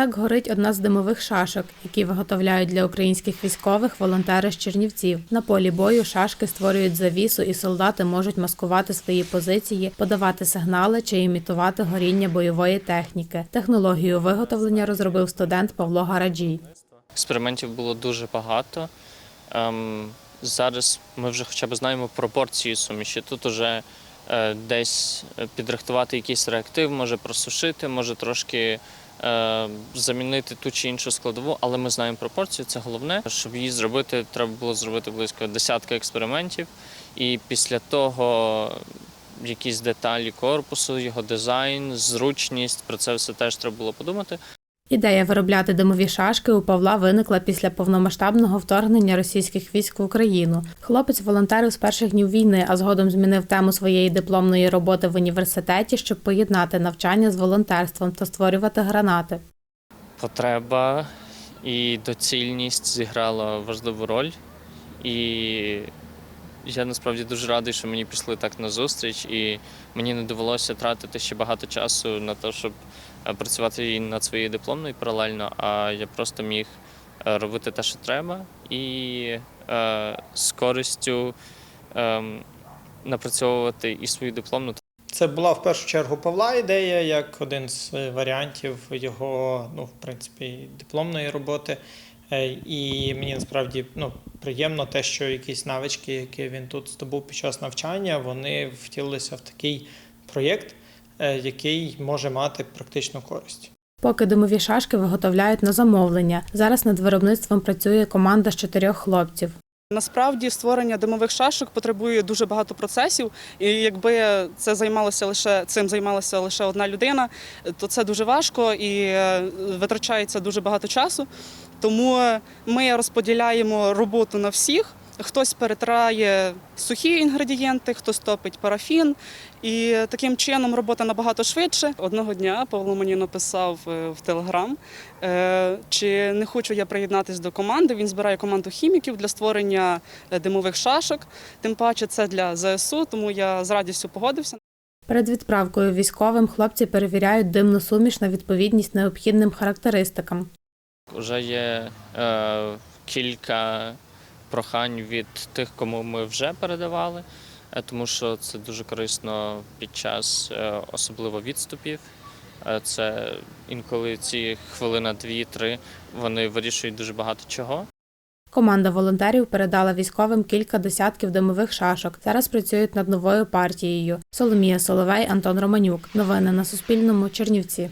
Так горить одна з димових шашок, які виготовляють для українських військових волонтери з Чернівців. На полі бою шашки створюють завісу, і солдати можуть маскувати свої позиції, подавати сигнали чи імітувати горіння бойової техніки. Технологію виготовлення розробив студент Павло Гараджій. Експериментів було дуже багато. Ем, зараз ми вже хоча б знаємо пропорції суміші. Тут уже е, десь підрихтувати якийсь реактив, може просушити, може трошки замінити ту чи іншу складову, але ми знаємо пропорцію, це головне. Щоб її зробити, треба було зробити близько десятка експериментів. І після того якісь деталі корпусу, його дизайн, зручність, про це все теж треба було подумати. Ідея виробляти димові шашки у Павла виникла після повномасштабного вторгнення російських військ в Україну. Хлопець волонтерив з перших днів війни, а згодом змінив тему своєї дипломної роботи в університеті, щоб поєднати навчання з волонтерством та створювати гранати. потреба і доцільність зіграла важливу роль. І я насправді дуже радий, що мені пішли так на зустріч, і мені не довелося тратити ще багато часу на те, щоб е, працювати над своєю дипломною паралельно, а я просто міг е, робити те, що треба, і е, з користю е, напрацьовувати і свою дипломну, Це була в першу чергу Павла ідея, як один з е, варіантів його, ну, в принципі, дипломної роботи. Е, І мені насправді ну, приємно те, що якісь навички, які він тут здобув під час навчання, вони втілилися в такий проєкт, е, який може мати практичну користь. Поки димові шашки виготовляють на замовлення. Зараз над виробництвом працює команда з чотирьох хлопців. Насправді створення димових шашок потребує дуже багато процесів, і якби це займалося лише цим займалася лише одна людина, то це дуже важко і е, витрачається дуже багато часу. Тому ми розподіляємо роботу на всіх. Хтось перетирає сухі інгредієнти, хтось топить парафін, і таким чином робота набагато швидше. Одного дня Павло мені написав е, в Телеграм, е, чи не хочу я приєднатися до команди. Він збирає команду хіміків для створення е, димових шашок. Тим паче це для ЗСУ, тому я з радістю погодився. Перед відправкою військовим хлопці перевіряють димну суміш на відповідність необхідним характеристикам. Вже є е, кілька прохань від тих, кому ми вже передавали, е, тому що це дуже корисно під час е, особливо відступів. Е, Це інколи ці хвилина, дві-три вони вирішують дуже багато чого. Команда волонтерів передала військовим кілька десятків димових шашок. Зараз працюють над новою партією. Соломія Соловей, Антон Романюк. Новини на Суспільному. Чернівці.